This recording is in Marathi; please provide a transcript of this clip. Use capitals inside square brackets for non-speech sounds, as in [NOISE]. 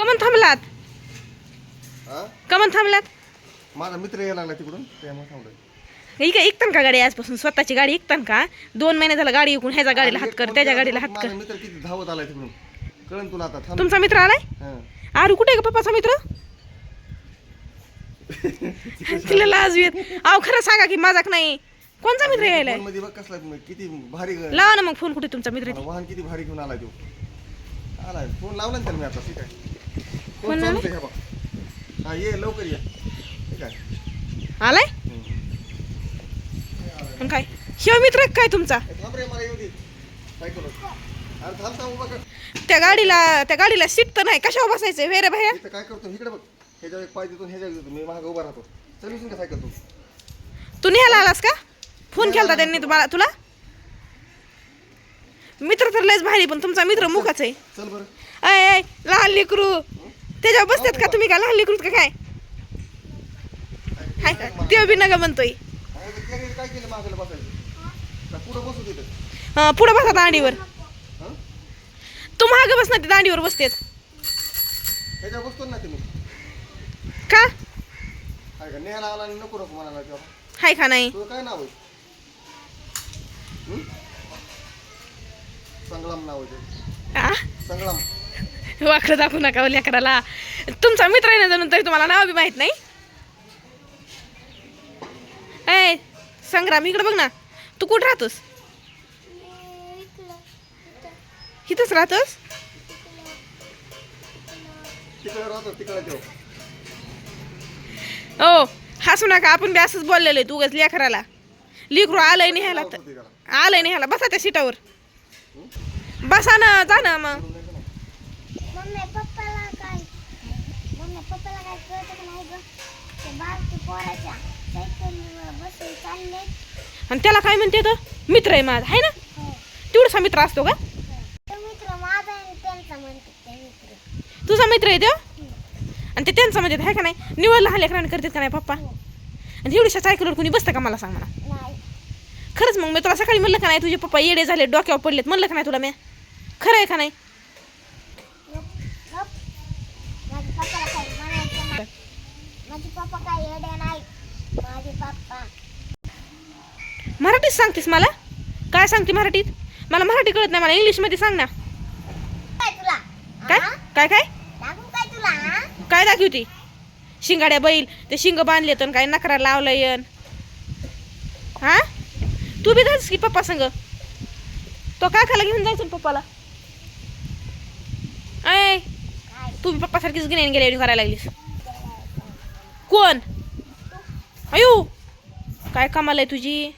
कमन थांबलात? कमन थांबलात? माझा मित्र यायला लागला तिकडून. त्यामुळे थांबलोय काय ऐकतान का गाडी आजपासून? स्वतःची गाडी ऐकतान का? दोन महिने झाला गाडी ऐकून ह्याच्या गाडीला हात कर त्याच्या गाडीला हात. कर. माझा मित्र किती धावत आलाय तिकडून. कळण तुला आता. थांब. तुमचा मित्र आलाय? हा. आरू कुठे आहे का पप्पाचा मित्र? तिला लाज येत. अहो खरं सांगा की माझा का नाही. कोणचा मित्र यायलाय? फोनमध्ये बघ कसला किती भारी ग- लावा ना मग फोन कुठे तुमचा मित्र? मला वाहन किती भारी घेऊन आलाय तो. आलाय. फोन लावला ना त्याला मी आता. ठीक आहे. बघ. हा ये लवकर ये. ठीक आहे आलाय. पण काय? शिव मित्र काय तुमचा? ए, थांब रे मला येऊ दे. काय करू? अरे थांब थांब उभा कर. त्या गाडीला त्या गाडीला सीट तर नाही. कशावर बसायचं वे रे भैया. इथं काय करतो? इकडे बघ. ह्याच्यावर एक पाय देतो आणि ह्याच्यावर देतो. मी मागे उभा राहतो. चल का सायकल तू तू न्यायला आलास का? फोन केलता त्यांनी तुम्हाला तुला? मित्र तर लयच भारी पण तुमचा मित्र मुखाच आहे. चल बरं. अय अय लहान लेकरू. त्याच्यावर बसतात का? तुम्ही का लहान लेकरू का काय? हाय का? ते बी नका म्हणतोय. काय पुढं बसू तिथं हा, पुढं बसा दांडीवर. तू महाग बस ना ते दांडीवर बसतेत. बसतो ना तुम्ही का? काय का आणि नको हाय का नाही? काय नाव संग्राम नाव संग्राम [LAUGHS] वाकडं दाखवू नका लेकराला. तुमचा मित्र आहे ना जणून तरी तुम्हाला नाव बी माहीत नाही. ए संग्राम इकडे बघ ना. तू कुठं राहतोस? इथंच राहतोस? ओ हसू नका आपण बी असंच बोललेलो तू उगाच लेकराला. लिकरू आलंय निहायला तर लावतो तिकडं. आलंय निहायला बसा त्या सीटावर. बसा ना जा ना मग. मम्मी पप्पाला काय मम्मी पप्पाला काय कळतं का नाही ग ते बारकी पोराच्या सायकलीवर बसून चालले आणि त्याला काय म्हणते तर मित्र आहे माझा आहे ना? हो. तेवढासा मित्र असतो का? तो मित्र माझा आणि त्यांचा म्हणतात ते मित्र. तुझा मित्र आहे तो? आणि ते त्यांचं म्हणजे आहे का नाही? निवड लहान लेकरांनी करतात का नाही पप्पा? आणि एवढीशा सायकलवर कोणी बसतं का मला सांग मला? नाही. खरंच मग मी तुला सकाळी म्हणलं का नाही तुझे पप्पा येडे झाले डोक्यावर पडलेत म्हणलं का नाही तुला मी? खरं आहे का नाही? माझे पप्पा काय येडे नाही माझे पप्पा. मराठीत सांगतेस मला? काय सांगते मराठीत? मला मराठी कळत नाही मला इंग्लिशमध्ये सांग ना. काय तुला? काय? हा? काय काय? दाखवू काय तुला हा? काय दाखवती शिंगाड्या बैल ते शिंग बांधले तर काय नकरा लावलंय हा तू बी जायच की पप्पा संग? तो काकाला घेऊन जायचं ना पप्पाला. ऐ काय? तू बी पप्पासारखीच गिन्यान गेल्या करायला लागलीस. कोण? अयो! काय कामाला आहे तुझी?